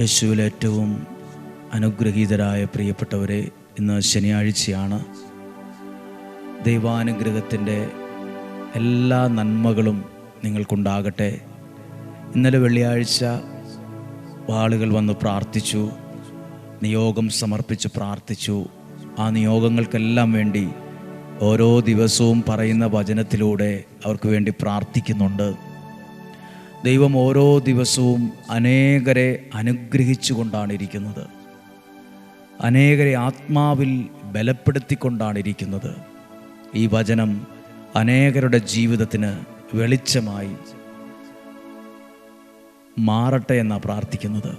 യേശുവിൽ ഏറ്റവും അനുഗ്രഹീതരായ പ്രിയപ്പെട്ടവരെ ഇന്ന് ശനിയാഴ്ചയാണ് ദൈവാനുഗ്രഹത്തിന്റെ എല്ലാ നന്മകളും നിങ്ങൾക്കുണ്ടാകട്ടെ. ഇന്നലെ വെള്ളിയാഴ്ച ആളുകൾ വന്ന് പ്രാർത്ഥിച്ചു നിയോഗം സമർപ്പിച്ച് പ്രാർത്ഥിച്ചു. ആ നിയോഗങ്ങൾക്കെല്ലാം വേണ്ടി ഓരോ ദിവസവും പറയുന്ന വചനത്തിലൂടെ അവർക്ക് വേണ്ടി പ്രാർത്ഥിക്കുന്നുണ്ട്. ദൈവം ഓരോ ദിവസവും അനേകരെ അനുഗ്രഹിച്ചുകൊണ്ടാണ് ഇരിക്കുന്നത് അനേകരെ ആത്മാവിൽ ബലപ്പെടുത്തിക്കൊണ്ടാണ് ഇരിക്കുന്നത് ഈ വചനം അനേകരുടെ ജീവിതത്തിന് വെളിച്ചമായി മാറട്ടെ എന്നാണ് പ്രാർത്ഥിക്കുന്നത്.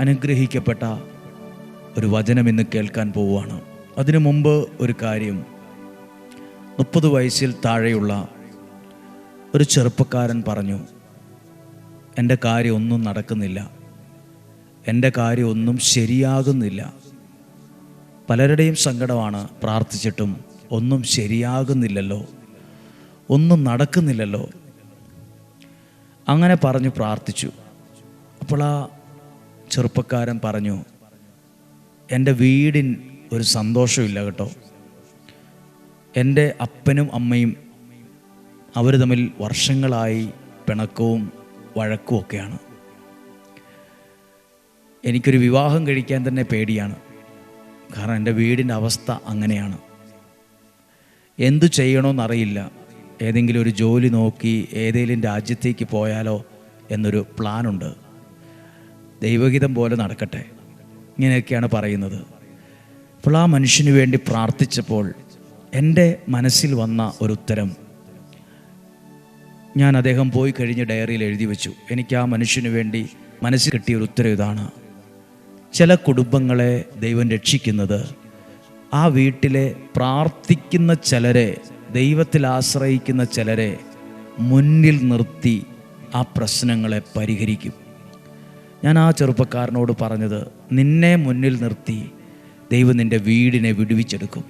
അനുഗ്രഹിക്കപ്പെട്ട ഒരു വചനം ഇന്ന് കേൾക്കാൻ പോവുകയാണ്. അതിനു മുമ്പ് ഒരു കാര്യം. മുപ്പത് വയസ്സിൽ താഴെയുള്ള ഒരു ചെറുപ്പക്കാരൻ പറഞ്ഞു എന്റെ കാര്യം ഒന്നും നടക്കുന്നില്ല. എന്റെ കാര്യം ഒന്നും ശരിയാകുന്നില്ല. പലരുടെയും സങ്കടമാണ് പ്രാർത്ഥിച്ചിട്ടും ഒന്നും ശരിയാകുന്നില്ലല്ലോ. ഒന്നും നടക്കുന്നില്ലല്ലോ. അങ്ങനെ പറഞ്ഞു പ്രാർത്ഥിച്ചു. അപ്പോൾ ആ ചെറുപ്പക്കാരൻ പറഞ്ഞു എന്റെ വീടിൻ ഒരു സന്തോഷമില്ല കേട്ടോ. എന്റെ അപ്പനും അമ്മയും അവർ തമ്മിൽ വർഷങ്ങളായി പിണക്കവും വഴക്കും ഒക്കെയാണ് എനിക്കൊരു വിവാഹം കഴിക്കാൻ തന്നെ പേടിയാണ്. കാരണം എന്റെ വീടിന്റെ അവസ്ഥ അങ്ങനെയാണ്. എന്തു ചെയ്യണമെന്നറിയില്ല ഏതെങ്കിലും ഒരു ജോലി നോക്കി ഏതെങ്കിലും രാജ്യത്തേക്ക് പോയാലോ എന്നൊരു പ്ലാനുണ്ട്. ദൈവഹിതം പോലെ നടക്കട്ടെ. ഇങ്ങനെയൊക്കെയാണ് പറയുന്നത്. അപ്പോൾ ആ മനുഷ്യന് വേണ്ടി പ്രാർത്ഥിച്ചപ്പോൾ എന്റെ മനസ്സിൽ വന്ന ഒരു ഉത്തരം. ഞാൻ അദ്ദേഹം പോയി കഴിഞ്ഞ് ഡയറിയിൽ എഴുതി വെച്ചു. എനിക്ക് ആ മനുഷ്യന് വേണ്ടി മനസ്സിൽ കിട്ടിയ ഒരു ഉത്തരം ഇതാണ്. ചില കുടുംബങ്ങളെ ദൈവം രക്ഷിക്കുന്നത് ആ വീട്ടിലെ പ്രാർത്ഥിക്കുന്ന ചിലരെ ദൈവത്തിൽ ആശ്രയിക്കുന്ന ചിലരെ മുന്നിൽ നിർത്തി ആ പ്രശ്നങ്ങളെ പരിഹരിക്കും. ഞാൻ ആ ചെറുപ്പക്കാരനോട് പറഞ്ഞത് നിന്നെ മുന്നിൽ നിർത്തി ദൈവം നിന്റെ വീടിനെ വിടുവിച്ചെടുക്കും.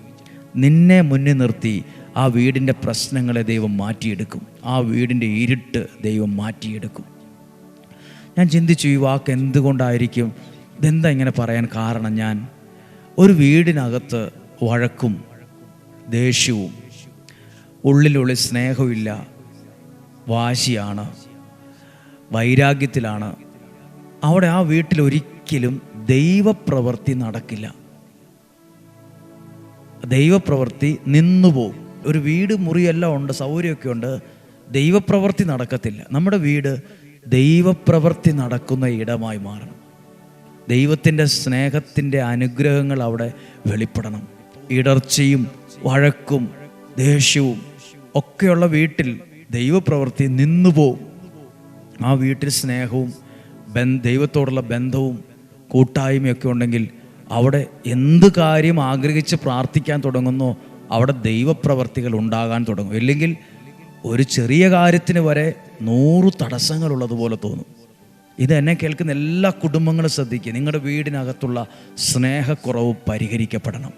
നിന്നെ മുന്നിൽ നിർത്തി ആ വീടിന്റെ പ്രശ്നങ്ങളെ ദൈവം മാറ്റിയെടുക്കും. ആ വീടിന്റെ ഇരുട്ട് ദൈവം മാറ്റിയെടുക്കും. ഞാൻ ചിന്തിച്ചു ഈ വാക്ക് എന്തുകൊണ്ടായിരിക്കും? ഇതെന്താ ഇങ്ങനെ പറയാൻ കാരണം? ഞാൻ ഒരു വീടിനകത്ത് വഴക്കും ദേഷ്യവും ഉള്ളിലുള്ളിൽ സ്നേഹമില്ല വാശിയാണ് വൈരാഗ്യത്തിലാണ്. അവിടെ ആ വീട്ടിൽ ഒരിക്കലും ദൈവപ്രവൃത്തി നടക്കില്ല. ദൈവപ്രവൃത്തി നിന്നുപോകും. ഒരു വീട് മുറിയെല്ലാം ഉണ്ട് സൗകര്യമൊക്കെ ഉണ്ട്. ദൈവപ്രവൃത്തി നടക്കത്തില്ല. നമ്മുടെ വീട് ദൈവപ്രവൃത്തി നടക്കുന്ന ഇടമായി മാറണം. ദൈവത്തിന്റെ സ്നേഹത്തിന്റെ അനുഗ്രഹങ്ങൾ അവിടെ വെളിപ്പെടണം. ഇടർച്ചയും വഴക്കും ദേഷ്യവും ഒക്കെയുള്ള വീട്ടിൽ ദൈവപ്രവൃത്തി നിന്നു പോവും. ആ വീട്ടിൽ സ്നേഹവും ബ ദൈവത്തോടുള്ള ബന്ധവും കൂട്ടായ്മയൊക്കെ ഉണ്ടെങ്കിൽ അവിടെ എന്ത് കാര്യം ആഗ്രഹിച്ച് പ്രാർത്ഥിക്കാൻ തുടങ്ങുന്നോ അവിടെ ദൈവപ്രവർത്തികൾ ഉണ്ടാകാൻ തുടങ്ങും. ഇല്ലെങ്കിൽ ഒരു ചെറിയ കാര്യത്തിന് വരെ നൂറ് തടസ്സങ്ങളുള്ളതുപോലെ തോന്നും. ഇത് എന്നെ കേൾക്കുന്ന എല്ലാ കുടുംബങ്ങളും ശ്രദ്ധിക്കുക. നിങ്ങളുടെ വീടിനകത്തുള്ള സ്നേഹക്കുറവ് പരിഹരിക്കപ്പെടണം.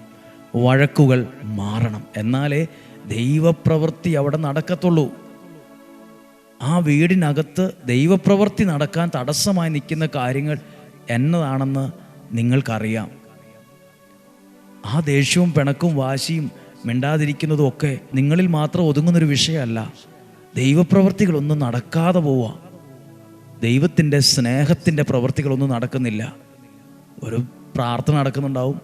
വഴക്കുകൾ മാറണം. എന്നാലേ ദൈവപ്രവൃത്തി അവിടെ നടക്കത്തുള്ളൂ. ആ വീടിനകത്ത് ദൈവപ്രവൃത്തി നടക്കാൻ തടസ്സമായി നിൽക്കുന്ന കാര്യങ്ങൾ എന്നതാണെന്ന് നിങ്ങൾക്കറിയാം. ആ ദേഷ്യവും പിണക്കും വാശിയും മിണ്ടാതിരിക്കുന്നതും ഒക്കെ നിങ്ങളിൽ മാത്രം ഒതുങ്ങുന്നൊരു വിഷയമല്ല. ദൈവപ്രവൃത്തികളൊന്നും നടക്കാതെ പോവുക ദൈവത്തിന്റെ സ്നേഹത്തിന്റെ പ്രവൃത്തികളൊന്നും നടക്കുന്നില്ല. ഒരു പ്രാർത്ഥന നടക്കുന്നുണ്ടാവും.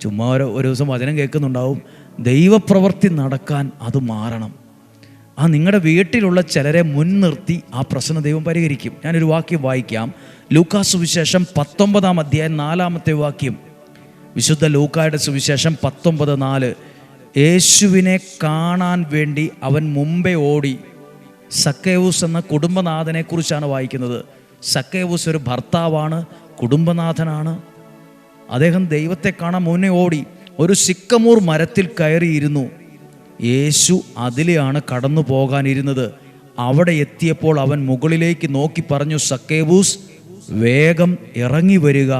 ചുമ്മാ ഒരു ഒരു ദിവസം വചനം കേൾക്കുന്നുണ്ടാവും. ദൈവപ്രവർത്തി നടക്കാൻ അത് മാറണം. ആ നിങ്ങളുടെ വീട്ടിലുള്ള ചിലരെ മുൻനിർത്തി ആ പ്രശ്ന ദൈവം പരിഹരിക്കും. ഞാനൊരു വാക്യം വായിക്കാം. ലൂക്കാ സുവിശേഷം പത്തൊമ്പതാം അധ്യായം നാലാമത്തെ വാക്യം. വിശുദ്ധ ലൂക്കായുടെ സുവിശേഷം പത്തൊമ്പത് നാല്. യേശുവിനെ കാണാൻ വേണ്ടി അവൻ മുമ്പേ ഓടി. സക്കേവൂസ് എന്ന കുടുംബനാഥനെ കുറിച്ചാണ് വായിക്കുന്നത്. സക്കേവൂസ് ഒരു ഭർത്താവാണ് കുടുംബനാഥനാണ്. അദ്ദേഹം ദൈവത്തെ കാണാൻ മുന്നേ ഓടി. ഒരു സിക്കമൂർ മരത്തിൽ കയറിയിരുന്നു. യേശു അതിലെയാണ് കടന്നു പോകാനിരുന്നത്. അവിടെ എത്തിയപ്പോൾ അവൻ മുകളിലേക്ക് നോക്കി പറഞ്ഞു സക്കേബൂസ് വേഗം ഇറങ്ങി വരിക.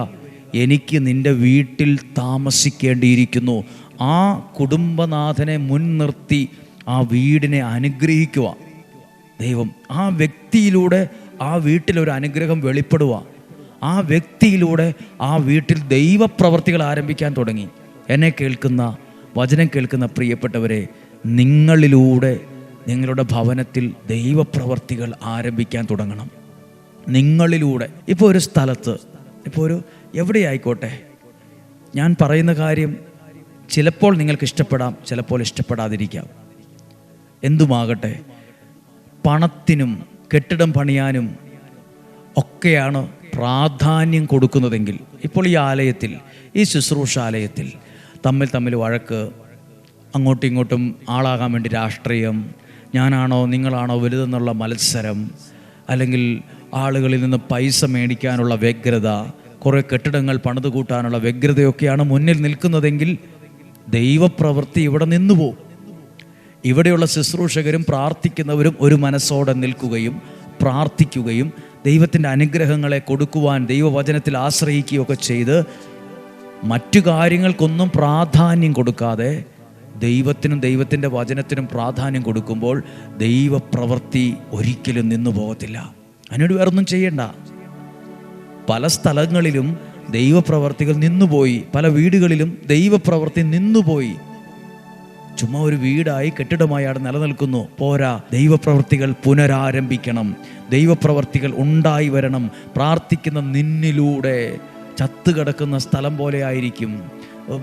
എനിക്ക് നിന്റെ വീട്ടിൽ താമസിക്കേണ്ടിയിരിക്കുന്നു. ആ കുടുംബനാഥനെ മുൻനിർത്തി ആ വീടിനെ അനുഗ്രഹിക്കുക. ദൈവം ആ വ്യക്തിയിലൂടെ ആ വീട്ടിലൊരു അനുഗ്രഹം വെളിപ്പെടുക. ആ വ്യക്തിയിലൂടെ ആ വീട്ടിൽ ദൈവപ്രവർത്തികൾ ആരംഭിക്കാൻ തുടങ്ങി. എന്നെ കേൾക്കുന്ന വചനം കേൾക്കുന്ന പ്രിയപ്പെട്ടവരെ നിങ്ങളിലൂടെ നിങ്ങളുടെ ഭവനത്തിൽ ദൈവപ്രവർത്തികൾ ആരംഭിക്കാൻ തുടങ്ങണം. നിങ്ങളിലൂടെ. ഇപ്പോൾ ഒരു സ്ഥലത്ത് ഇപ്പോൾ ഒരു എവിടെ ആയിക്കോട്ടെ ഞാൻ പറയുന്ന കാര്യം ചിലപ്പോൾ നിങ്ങൾക്ക് ഇഷ്ടപ്പെടാം ചിലപ്പോൾ ഇഷ്ടപ്പെടാതിരിക്കാം. എന്തുമാകട്ടെ പണത്തിനും കെട്ടിടം പണിയാനും ഒക്കെയാണ് പ്രാധാന്യം കൊടുക്കുന്നതെങ്കിൽ ഇപ്പോൾ ഈ ആലയത്തിൽ ഈ ശുശ്രൂഷാലയത്തിൽ തമ്മിൽ തമ്മിൽ വഴക്ക് അങ്ങോട്ടും ഇങ്ങോട്ടും ആളാകാൻ വേണ്ടി രാഷ്ട്രീയം ഞാനാണോ നിങ്ങളാണോ വലുതെന്നുള്ള മത്സരം അല്ലെങ്കിൽ ആളുകളിൽ നിന്ന് പൈസ മേടിക്കാനുള്ള വ്യഗ്രത കുറേ കെട്ടിടങ്ങൾ പണിത് കൂട്ടാനുള്ള വ്യഗ്രതയൊക്കെയാണ് മുന്നിൽ നിൽക്കുന്നതെങ്കിൽ ദൈവപ്രവൃത്തി ഇവിടെ നിന്നു പോകും ഇവിടെയുള്ള ശുശ്രൂഷകരും പ്രാർത്ഥിക്കുന്നവരും ഒരു മനസ്സോടെ നിൽക്കുകയും പ്രാർത്ഥിക്കുകയും ദൈവത്തിന്റെ അനുഗ്രഹങ്ങളെ കൊടുക്കുവാൻ ദൈവവചനത്തിൽ ആശ്രയിക്കുകയൊക്കെ ചെയ്ത് മറ്റു കാര്യങ്ങൾക്കൊന്നും പ്രാധാന്യം കൊടുക്കാതെ ദൈവത്തിനും ദൈവത്തിന്റെ വചനത്തിനും പ്രാധാന്യം കൊടുക്കുമ്പോൾ ദൈവപ്രവൃത്തി ഒരിക്കലും നിന്നു പോകത്തില്ല. അതിനോട് വേറൊന്നും ചെയ്യണ്ട. പല സ്ഥലങ്ങളിലും ദൈവപ്രവർത്തികൾ നിന്നുപോയി. പല വീടുകളിലും ദൈവപ്രവർത്തി നിന്നുപോയി. ചുമ്മാ ഒരു വീടായി കെട്ടിടമായി അവിടെ നിലനിൽക്കുന്നു. പോരാ ദൈവപ്രവർത്തികൾ പുനരാരംഭിക്കണം. ദൈവപ്രവർത്തികൾ ഉണ്ടായി വരണം. പ്രാർത്ഥിക്കുന്ന നിന്നിലൂടെ ചത്തുകിടക്കുന്ന സ്ഥലം പോലെ ആയിരിക്കും.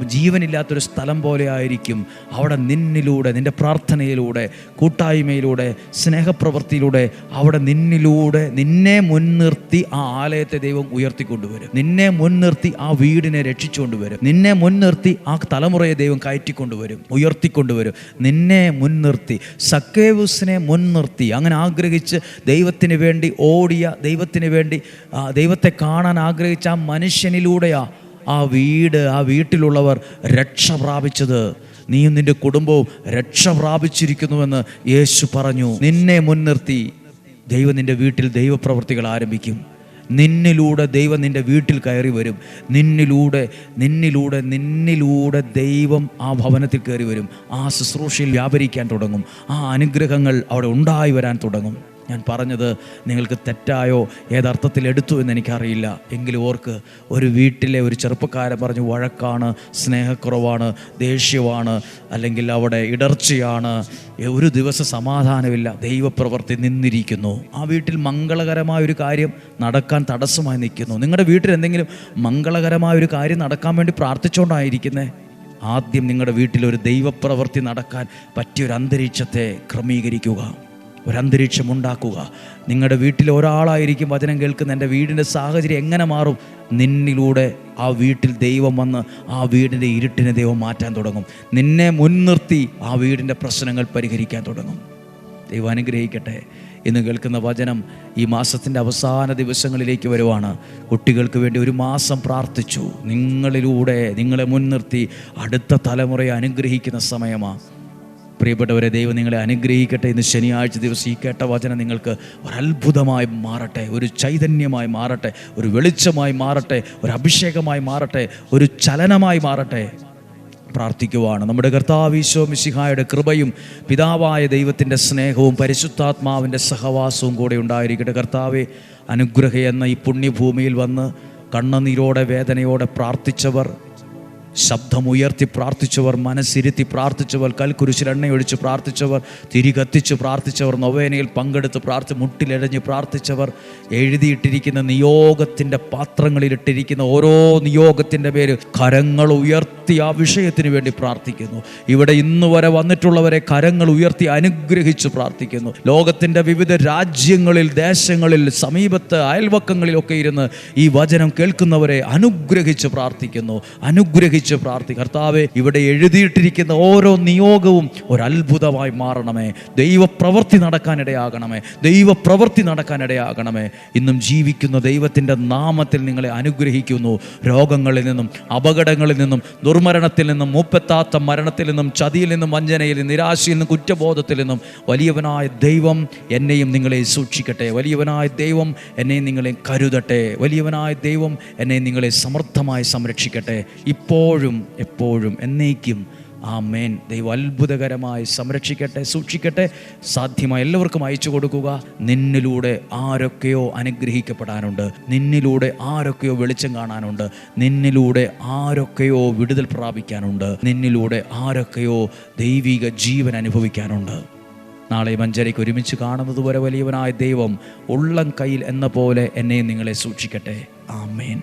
ജീവനില്ലാത്തൊരു സ്ഥലം പോലെ ആയിരിക്കും. അവിടെ നിന്നിലൂടെ നിന്റെ പ്രാർത്ഥനയിലൂടെ കൂട്ടായ്മയിലൂടെ സ്നേഹപ്രവൃത്തിയിലൂടെ അവിടെ നിന്നിലൂടെ നിന്നെ മുൻനിർത്തി ആ ആലയത്തെ ദൈവം ഉയർത്തിക്കൊണ്ടുവരും. നിന്നെ മുൻനിർത്തി ആ വീടിനെ രക്ഷിച്ചുകൊണ്ടുവരും. നിന്നെ മുൻനിർത്തി ആ തലമുറയെ ദൈവം കയറ്റിക്കൊണ്ടുവരും ഉയർത്തിക്കൊണ്ടുവരും. നിന്നെ മുൻനിർത്തി സക്കേവുസിനെ മുൻനിർത്തി അങ്ങനെ ആഗ്രഹിച്ച് ദൈവത്തിന് വേണ്ടി ഓടിയ ദൈവത്തിന് വേണ്ടി ദൈവത്തെ കാണാൻ ആഗ്രഹിച്ച ആ മനുഷ്യനിലൂടെയാ ആ വീട് ആ വീട്ടിലുള്ളവർ രക്ഷ പ്രാപിച്ചത്. നീയും നിന്റെ കുടുംബവും രക്ഷ പ്രാപിച്ചിരിക്കുന്നുവെന്ന് യേശു പറഞ്ഞു. നിന്നെ മുൻനിർത്തി ദൈവം നിന്റെ വീട്ടിൽ ദൈവപ്രവൃത്തികൾ ആരംഭിക്കും. നിന്നിലൂടെ ദൈവം നിന്റെ വീട്ടിൽ കയറി വരും. നിന്നിലൂടെ നിന്നിലൂടെ നിന്നിലൂടെ ദൈവം ആ ഭവനത്തിൽ കയറി വരും. ആ ശുശ്രൂഷയിൽ വ്യാപരിക്കാൻ തുടങ്ങും. ആ അനുഗ്രഹങ്ങൾ അവിടെ ഉണ്ടായി വരാൻ തുടങ്ങും. ഞാൻ പറഞ്ഞത് നിങ്ങൾക്ക് തെറ്റായോ ഏതർത്ഥത്തിൽ എടുത്തു എന്ന് എനിക്കറിയില്ല. എങ്കിലും ഓർക്ക് ഒരു വീട്ടിലെ ഒരു ചെറുപ്പക്കാരൻ പറഞ്ഞു വഴക്കാണ് സ്നേഹക്കുറവാണ് ദേഷ്യമാണ് അല്ലെങ്കിൽ അവിടെ ഇടർച്ചയാണ് ഒരു ദിവസം സമാധാനമില്ല ദൈവപ്രവൃത്തി നിന്നിരിക്കുന്നു. ആ വീട്ടിൽ മംഗളകരമായ ഒരു കാര്യം നടക്കാൻ തടസ്സമായി നിൽക്കുന്നു. നിങ്ങളുടെ വീട്ടിൽ എന്തെങ്കിലും മംഗളകരമായ ഒരു കാര്യം നടക്കാൻ വേണ്ടി പ്രാർത്ഥിച്ചുകൊണ്ടായിരിക്കുന്നേ. ആദ്യം നിങ്ങളുടെ വീട്ടിൽ ഒരു ദൈവപ്രവൃത്തി നടക്കാൻ പറ്റിയൊരു അന്തരീക്ഷത്തെ ക്രമീകരിക്കുക. ഒരന്തരീക്ഷം ഉണ്ടാക്കുക. നിങ്ങളുടെ വീട്ടിൽ ഒരാളായിരിക്കും വചനം കേൾക്കുന്ന എന്റെ വീടിന്റെ സാഹചര്യം എങ്ങനെ മാറും? നിന്നിലൂടെ ആ വീട്ടിൽ ദൈവം വന്ന് ആ വീടിന്റെ ഇരുട്ടിനെ ദൈവം മാറ്റാൻ തുടങ്ങും. നിന്നെ മുൻനിർത്തി ആ വീടിന്റെ പ്രശ്നങ്ങൾ പരിഹരിക്കാൻ തുടങ്ങും. ദൈവം അനുഗ്രഹിക്കട്ടെ. ഇന്ന് കേൾക്കുന്ന വചനം ഈ മാസത്തിന്റെ അവസാന ദിവസങ്ങളിലേക്ക് വരുവാണ്. കുട്ടികൾക്ക് വേണ്ടി ഒരു മാസം പ്രാർത്ഥിച്ചു. നിങ്ങളിലൂടെ നിങ്ങളെ മുൻനിർത്തി അടുത്ത തലമുറയെ അനുഗ്രഹിക്കുന്ന സമയമാണ് പ്രിയപ്പെട്ടവരെ ദൈവം നിങ്ങളെ അനുഗ്രഹിക്കട്ടെ ഇന്ന് ശനിയാഴ്ച ദിവസം ഈ കേട്ട വചനം നിങ്ങൾക്ക് ഒരു അത്ഭുതമായി മാറട്ടെ ഒരു ചൈതന്യമായി മാറട്ടെ ഒരു വെളിച്ചമായി മാറട്ടെ ഒരു അഭിഷേകമായി മാറട്ടെ ഒരു ചലനമായി മാറട്ടെ. പ്രാർത്ഥിക്കുവാണ്. നമ്മുടെ കർത്താവീശോ മിശിഹായുടെ കൃപയും പിതാവായ ദൈവത്തിന്റെ സ്നേഹവും പരിശുദ്ധാത്മാവിന്റെ സഹവാസവും കൂടെ ഉണ്ടായിരിക്കട്ടെ. കർത്താവെ അനുഗ്രഹ എന്ന ഈ പുണ്യഭൂമിയിൽ വന്ന് കണ്ണുനീരോടെ വേദനയോടെ പ്രാർത്ഥിച്ചവർ ശബ്ദമുയർത്തി പ്രാർത്ഥിച്ചവർ മനസ്സിരുത്തി പ്രാർത്ഥിച്ചവർ കൽക്കുരിശിൽ എണ്ണയൊഴിച്ച് പ്രാർത്ഥിച്ചവർ തിരി കത്തിച്ച് പ്രാർത്ഥിച്ചവർ നൊവേനയിൽ പങ്കെടുത്ത് പ്രാർത്ഥി മുട്ടിലെഴഞ്ഞ് പ്രാർത്ഥിച്ചവർ എഴുതിയിട്ടിരിക്കുന്ന നിയോഗത്തിന്റെ പാത്രങ്ങളിലിട്ടിരിക്കുന്ന ഓരോ നിയോഗത്തിന്റെ പേര് കരങ്ങൾ ഉയർത്തി ആ വിഷയത്തിന് വേണ്ടി പ്രാർത്ഥിക്കുന്നു. ഇവിടെ ഇന്ന് വരെ വന്നിട്ടുള്ളവരെ കരങ്ങൾ ഉയർത്തി അനുഗ്രഹിച്ച് പ്രാർത്ഥിക്കുന്നു. ലോകത്തിന്റെ വിവിധ രാജ്യങ്ങളിൽ ദേശങ്ങളിൽ സമീപത്ത് അയൽവക്കങ്ങളിലൊക്കെ ഇരുന്ന് ഈ വചനം കേൾക്കുന്നവരെ അനുഗ്രഹിച്ച് പ്രാർത്ഥിക്കുന്നു. അനുഗ്രഹിച്ച് പ്രാർത്ഥി. കർത്താവെ ഇവിടെ എഴുതിയിട്ടിരിക്കുന്ന ഓരോ നിയോഗവും ഒരത്ഭുതമായി മാറണമേ. ദൈവപ്രവൃത്തി നടക്കാനിടയാകണമേ. ദൈവപ്രവൃത്തി നടക്കാനിടയാകണമേ. ഇന്നും ജീവിക്കുന്ന ദൈവത്തിന്റെ നാമത്തിൽ നിങ്ങളെ അനുഗ്രഹിക്കുന്നു. രോഗങ്ങളിൽ നിന്നും അപകടങ്ങളിൽ നിന്നും ദുർമരണത്തിൽ നിന്നും മൂപ്പത്താത്ത മരണത്തിൽ നിന്നും ചതിയിൽ നിന്നും വഞ്ചനയിൽ നിന്നും നിരാശയിൽ നിന്നും കുറ്റബോധത്തിൽ നിന്നും വലിയവനായ ദൈവം എന്നെയും നിങ്ങളെ സൂക്ഷിക്കട്ടെ. വലിയവനായ ദൈവം എന്നെയും നിങ്ങളെ കരുതട്ടെ. വലിയവനായ ദൈവം എന്നെ നിങ്ങളെ സമർത്ഥമായി സംരക്ഷിക്കട്ടെ. ഇപ്പോഴും എപ്പോഴും എന്നേക്കും ആ മേൻ ദൈവം അത്ഭുതകരമായി സംരക്ഷിക്കട്ടെ സൂക്ഷിക്കട്ടെ. സാധ്യമായി എല്ലാവർക്കും അയച്ചു കൊടുക്കുക. നിന്നിലൂടെ ആരൊക്കെയോ അനുഗ്രഹിക്കപ്പെടാനുണ്ട്. നിന്നിലൂടെ ആരൊക്കെയോ വെളിച്ചം കാണാനുണ്ട്. നിന്നിലൂടെ ആരൊക്കെയോ വിടുതൽ പ്രാപിക്കാനുണ്ട്. നിന്നിലൂടെ ആരൊക്കെയോ ദൈവിക ജീവൻ അനുഭവിക്കാനുണ്ട്. നാളെ മഞ്ചരയ്ക്ക് ഒരുമിച്ച് കാണുന്നത് വരെ വലിയവനായ ദൈവം ഉള്ളം കയ്യിൽ എന്ന പോലെ എന്നെ നിങ്ങളെ സൂക്ഷിക്കട്ടെ. ആമേൻ.